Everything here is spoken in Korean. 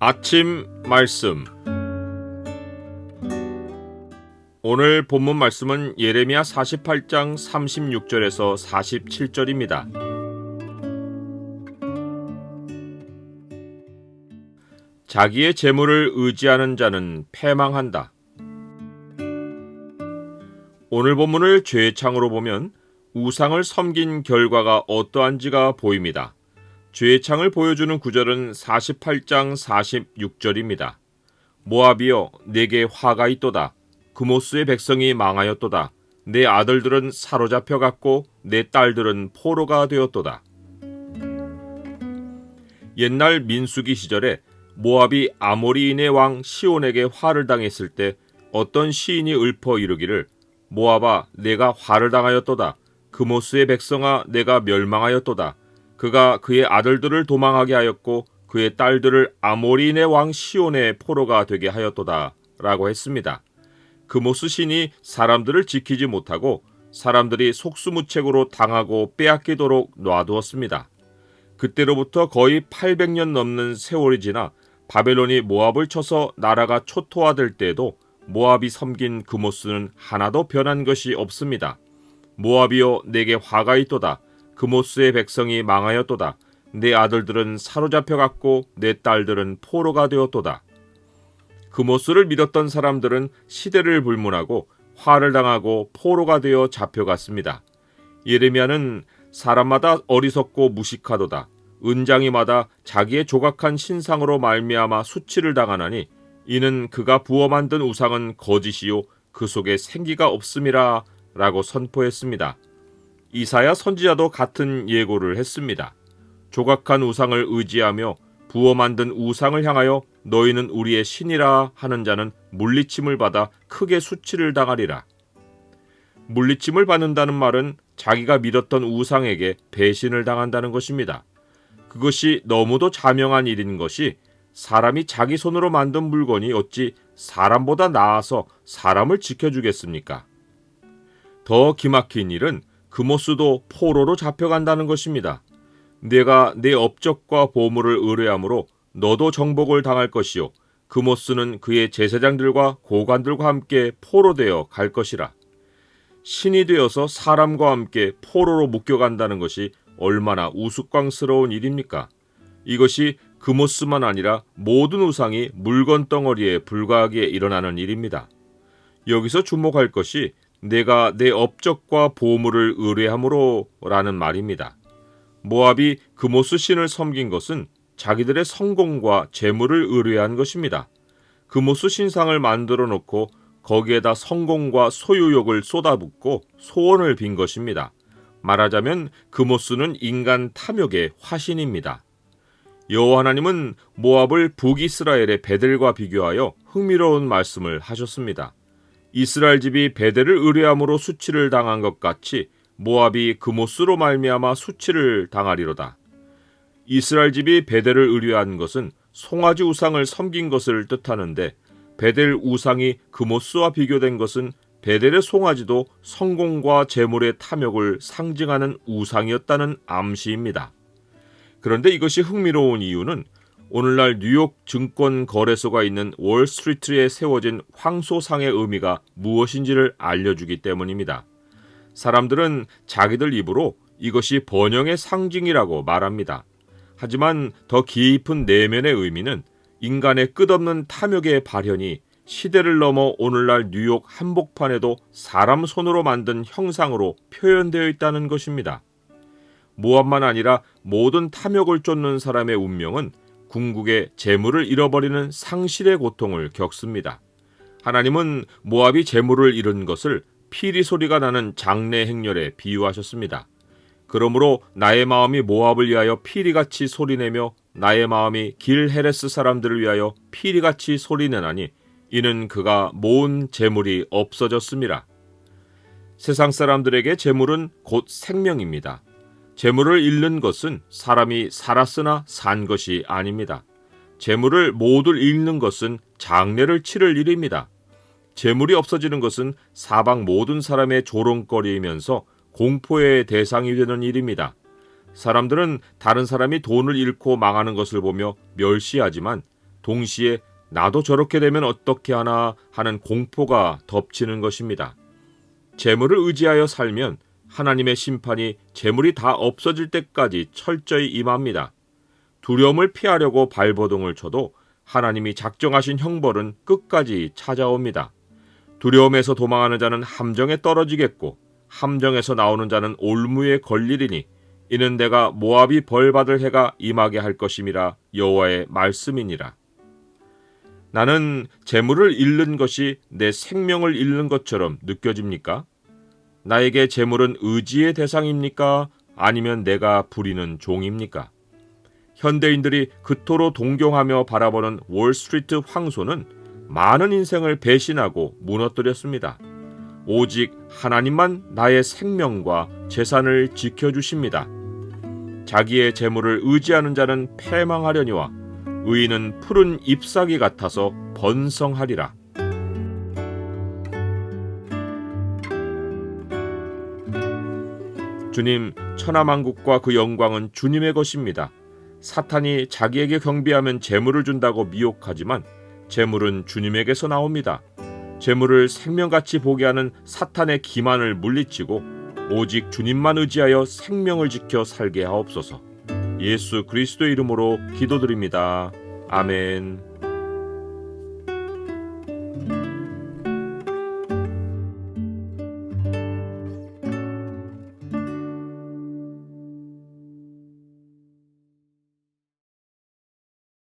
아침 말씀 오늘 본문 말씀은 예레미야 48장 36절에서 47절입니다. 자기의 재물을 의지하는 자는 패망한다. 오늘 본문을 죄의 창으로 보면 우상을 섬긴 결과가 어떠한지가 보입니다. 죄의 창을 보여주는 구절은 48장 46절입니다. 모압이여 내게 화가 있도다. 그모스의 백성이 망하였도다. 내 아들들은 사로잡혀 갔고 내 딸들은 포로가 되었도다. 옛날 민수기 시절에 모압이 아모리인의 왕 시온에게 화를 당했을 때 어떤 시인이 읊어 이르기를 모압아 내가 화를 당하였도다. 그모스의 백성아 내가 멸망하였도다. 그가 그의 아들들을 도망하게 하였고 그의 딸들을 아모리인의 왕 시온의 포로가 되게 하였도다. 라고 했습니다. 그모스 신이 사람들을 지키지 못하고 사람들이 속수무책으로 당하고 빼앗기도록 놔두었습니다. 그때로부터 거의 800년 넘는 세월이 지나 바벨론이 모압을 쳐서 나라가 초토화될 때에도 모압이 섬긴 그모스는 하나도 변한 것이 없습니다. 모압이여 내게 화가 있도다. 그모스의 백성이 망하였도다. 내 아들들은 사로잡혀 갔고 내 딸들은 포로가 되었도다. 그모스를 믿었던 사람들은 시대를 불문하고 화를 당하고 포로가 되어 잡혀갔습니다. 예레미야는 사람마다 어리석고 무식하도다. 은장이마다 자기의 조각한 신상으로 말미암아 수치를 당하나니 이는 그가 부어 만든 우상은 거짓이요 그 속에 생기가 없음이라 라고 선포했습니다. 이사야 선지자도 같은 예고를 했습니다. 조각한 우상을 의지하며 부어 만든 우상을 향하여 너희는 우리의 신이라 하는 자는 물리침을 받아 크게 수치를 당하리라. 물리침을 받는다는 말은 자기가 믿었던 우상에게 배신을 당한다는 것입니다. 그것이 너무도 자명한 일인 것이 사람이 자기 손으로 만든 물건이 어찌 사람보다 나아서 사람을 지켜주겠습니까? 더 기막힌 일은 그모스도 포로로 잡혀간다는 것입니다. 내가 내 업적과 보물을 의뢰함으로 너도 정복을 당할 것이요. 그모스는 그의 제사장들과 고관들과 함께 포로되어 갈 것이라. 신이 되어서 사람과 함께 포로로 묶여간다는 것이 얼마나 우스꽝스러운 일입니까? 이것이 그모스만 아니라 모든 우상이 물건 덩어리에 불과하게 일어나는 일입니다. 여기서 주목할 것이 내가 내 업적과 보물을 의뢰함으로라는 말입니다. 모압이 그모스 신을 섬긴 것은 자기들의 성공과 재물을 의뢰한 것입니다. 그모스 신상을 만들어 놓고 거기에다 성공과 소유욕을 쏟아붓고 소원을 빈 것입니다. 말하자면 그모스는 인간 탐욕의 화신입니다. 여호와 하나님은 모압을 북이스라엘의 베델과 비교하여 흥미로운 말씀을 하셨습니다. 이스라엘 집이 베델을 의뢰함으로 수치를 당한 것 같이 모압이 그모스로 말미암아 수치를 당하리로다. 이스라엘 집이 베델을 의뢰한 것은 송아지 우상을 섬긴 것을 뜻하는데 베델 우상이 그모스와 비교된 것은 베델의 송아지도 성공과 재물의 탐욕을 상징하는 우상이었다는 암시입니다. 그런데 이것이 흥미로운 이유는 오늘날 뉴욕 증권 거래소가 있는 월스트리트에 세워진 황소상의 의미가 무엇인지를 알려주기 때문입니다. 사람들은 자기들 입으로 이것이 번영의 상징이라고 말합니다. 하지만 더 깊은 내면의 의미는 인간의 끝없는 탐욕의 발현이 시대를 넘어 오늘날 뉴욕 한복판에도 사람 손으로 만든 형상으로 표현되어 있다는 것입니다. 모압만 아니라 모든 탐욕을 쫓는 사람의 운명은 궁극의 재물을 잃어버리는 상실의 고통을 겪습니다. 하나님은 모압이 재물을 잃은 것을 피리 소리가 나는 장례 행렬에 비유하셨습니다. 그러므로 나의 마음이 모압을 위하여 피리같이 소리내며 나의 마음이 길 헤레스 사람들을 위하여 피리같이 소리내나니 이는 그가 모은 재물이 없어졌습니다. 세상 사람들에게 재물은 곧 생명입니다. 재물을 잃는 것은 사람이 살았으나 산 것이 아닙니다. 재물을 모두 잃는 것은 장례를 치를 일입니다. 재물이 없어지는 것은 사방 모든 사람의 조롱거리이면서 공포의 대상이 되는 일입니다. 사람들은 다른 사람이 돈을 잃고 망하는 것을 보며 멸시하지만 동시에 나도 저렇게 되면 어떻게 하나 하는 공포가 덮치는 것입니다. 재물을 의지하여 살면 하나님의 심판이 재물이 다 없어질 때까지 철저히 임합니다. 두려움을 피하려고 발버둥을 쳐도 하나님이 작정하신 형벌은 끝까지 찾아옵니다. 두려움에서 도망하는 자는 함정에 떨어지겠고 함정에서 나오는 자는 올무에 걸리리니 이는 내가 모압이 벌받을 해가 임하게 할 것임이라 여호와의 말씀이니라. 나는 재물을 잃는 것이 내 생명을 잃는 것처럼 느껴집니까? 나에게 재물은 의지의 대상입니까? 아니면 내가 부리는 종입니까? 현대인들이 그토록 동경하며 바라보는 월스트리트 황소는 많은 인생을 배신하고 무너뜨렸습니다. 오직 하나님만 나의 생명과 재산을 지켜주십니다. 자기의 재물을 의지하는 자는 패망하려니와 의인은 푸른 잎사귀 같아서 번성하리라. 주님, 천하만국과 그 영광은 주님의 것입니다. 사탄이 자기에게 경비하면 재물을 준다고 미혹하지만 재물은 주님에게서 나옵니다. 재물을 생명같이 보게 하는 사탄의 기만을 물리치고 오직 주님만 의지하여 생명을 지켜 살게 하옵소서. 예수 그리스도 이름으로 기도드립니다. 아멘.